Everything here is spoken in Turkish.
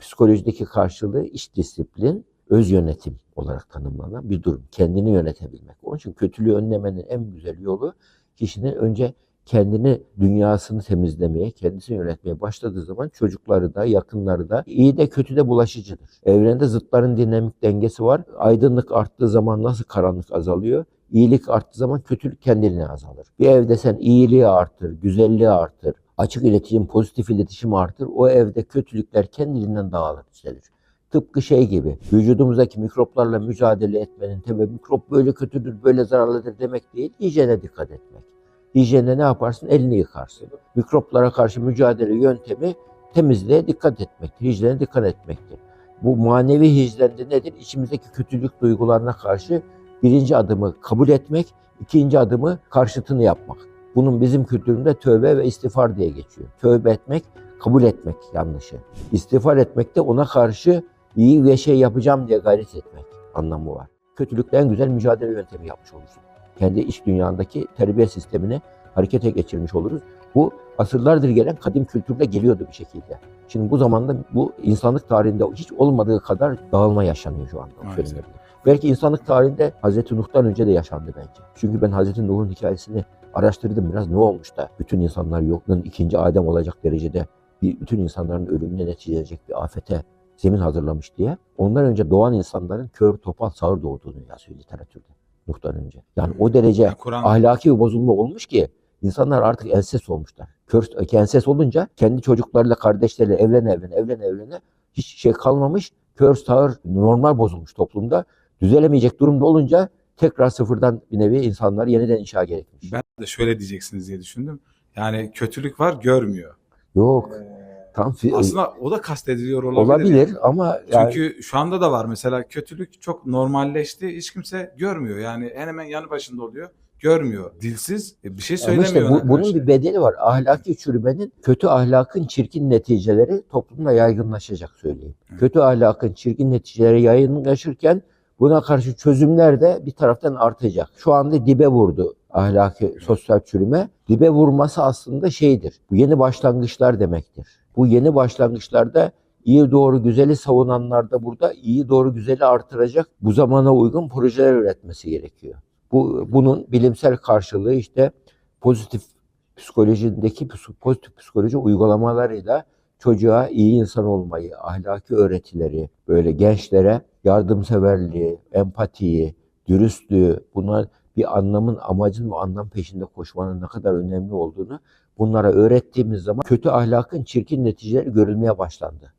psikolojideki karşılığı iç disiplin, öz yönetim olarak tanımlanan bir durum. Kendini yönetebilmek. Onun için kötülüğü önlemenin en güzel yolu kişinin önce kendini, dünyasını temizlemeye, kendisini yönetmeye başladığı zaman çocukları da, yakınları da iyi de kötü de bulaşıcıdır. Evrende zıtların dinamik dengesi var. Aydınlık arttığı zaman nasıl karanlık azalıyor? İyilik arttığı zaman kötülük kendine azalır. Bir evde sen iyiliği artır, güzelliği artır, açık iletişim, pozitif iletişim artır. O evde kötülükler kendiliğinden dağılır, düzelir. Tıpkı şey gibi, vücudumuzdaki mikroplarla mücadele etmenin tabi mikrop böyle kötüdür, böyle zararlıdır demek değil, hijyene dikkat etmek. Hijyene ne yaparsın? Elini yıkarsın. Mikroplara karşı mücadele yöntemi temizliğe dikkat etmektir, hijyene dikkat etmektir. Bu manevi hijyende nedir? İçimizdeki kötülük duygularına karşı birinci adımı kabul etmek, ikinci adımı karşıtını yapmak. Bunun bizim kültürümüzde tövbe ve istiğfar diye geçiyor. Tövbe etmek, kabul etmek yanlışı. İstiğfar etmek de ona karşı iyi bir şey yapacağım diye gayret etmek anlamı var. Kötülükle en güzel mücadele yöntemi yapmış olursun. Kendi iç dünyandaki terbiye sistemini harekete geçirmiş oluruz. Bu asırlardır gelen kadim kültürde geliyordu bir şekilde. Şimdi bu zamanda bu insanlık tarihinde hiç olmadığı kadar dağılma yaşanıyor şu anda. Belki insanlık tarihinde Hazreti Nuh'tan önce de yaşandı bence. Çünkü ben Hazreti Nuh'un hikayesini araştırdım biraz ne olmuş da bütün insanlar yokluğun ikinci Adem olacak derecede bir, bütün insanların ölümüne neticeleyecek bir afete zemin hazırlamış diye. Ondan önce doğan insanların kör, topal, sağır doğduğunu yazıyor literatürde. Nuh'tan önce. Yani o derece ahlaki bir bozulma olmuş ki insanlar artık enses olmuşlar. Kör, enses olunca kendi çocuklarıyla, kardeşleriyle evlene evlene, evlene evlene hiç şey kalmamış. Kör, sağır, normal bozulmuş toplumda. Düzelemeyecek durumda olunca tekrar sıfırdan bir nevi insanlar yeniden inşa gerekmiş. ben de şöyle diyeceksiniz diye düşündüm. Yani kötülük var görmüyor. Yok. Ee, Tam Aslında o da kastediliyor olabilir. olabilir ama yani Çünkü şu anda da var mesela kötülük çok normalleşti. Hiç kimse görmüyor. Yani en hemen yanı başında oluyor. Görmüyor. Dilsiz e, bir şey Ama söylemiyor. işte bu- bunun bir bedeli var. Ahlaki çürümenin kötü ahlakın çirkin neticeleri toplumda yaygınlaşacak söyleyeyim. Evet. Kötü ahlakın çirkin neticeleri yaygınlaşırken buna karşı çözümler de bir taraftan artacak. Şu anda dibe vurdu ahlaki sosyal çürüme. Dibe vurması aslında şeydir. Bu yeni başlangıçlar demektir. Bu yeni başlangıçlarda iyi doğru güzeli savunanlar da burada iyi doğru güzeli artıracak bu zamana uygun projeler üretmesi gerekiyor. Bu bunun bilimsel karşılığı işte pozitif psikolojideki psik- pozitif psikoloji uygulamalarıyla çocuğa iyi insan olmayı, ahlaki öğretileri, böyle gençlere yardımseverliği, empatiyi, dürüstlüğü, bunlar bir anlamın, amacın ve anlam peşinde koşmanın ne kadar önemli olduğunu bunlara öğrettiğimiz zaman kötü ahlakın çirkin neticeleri görülmeye başlandı.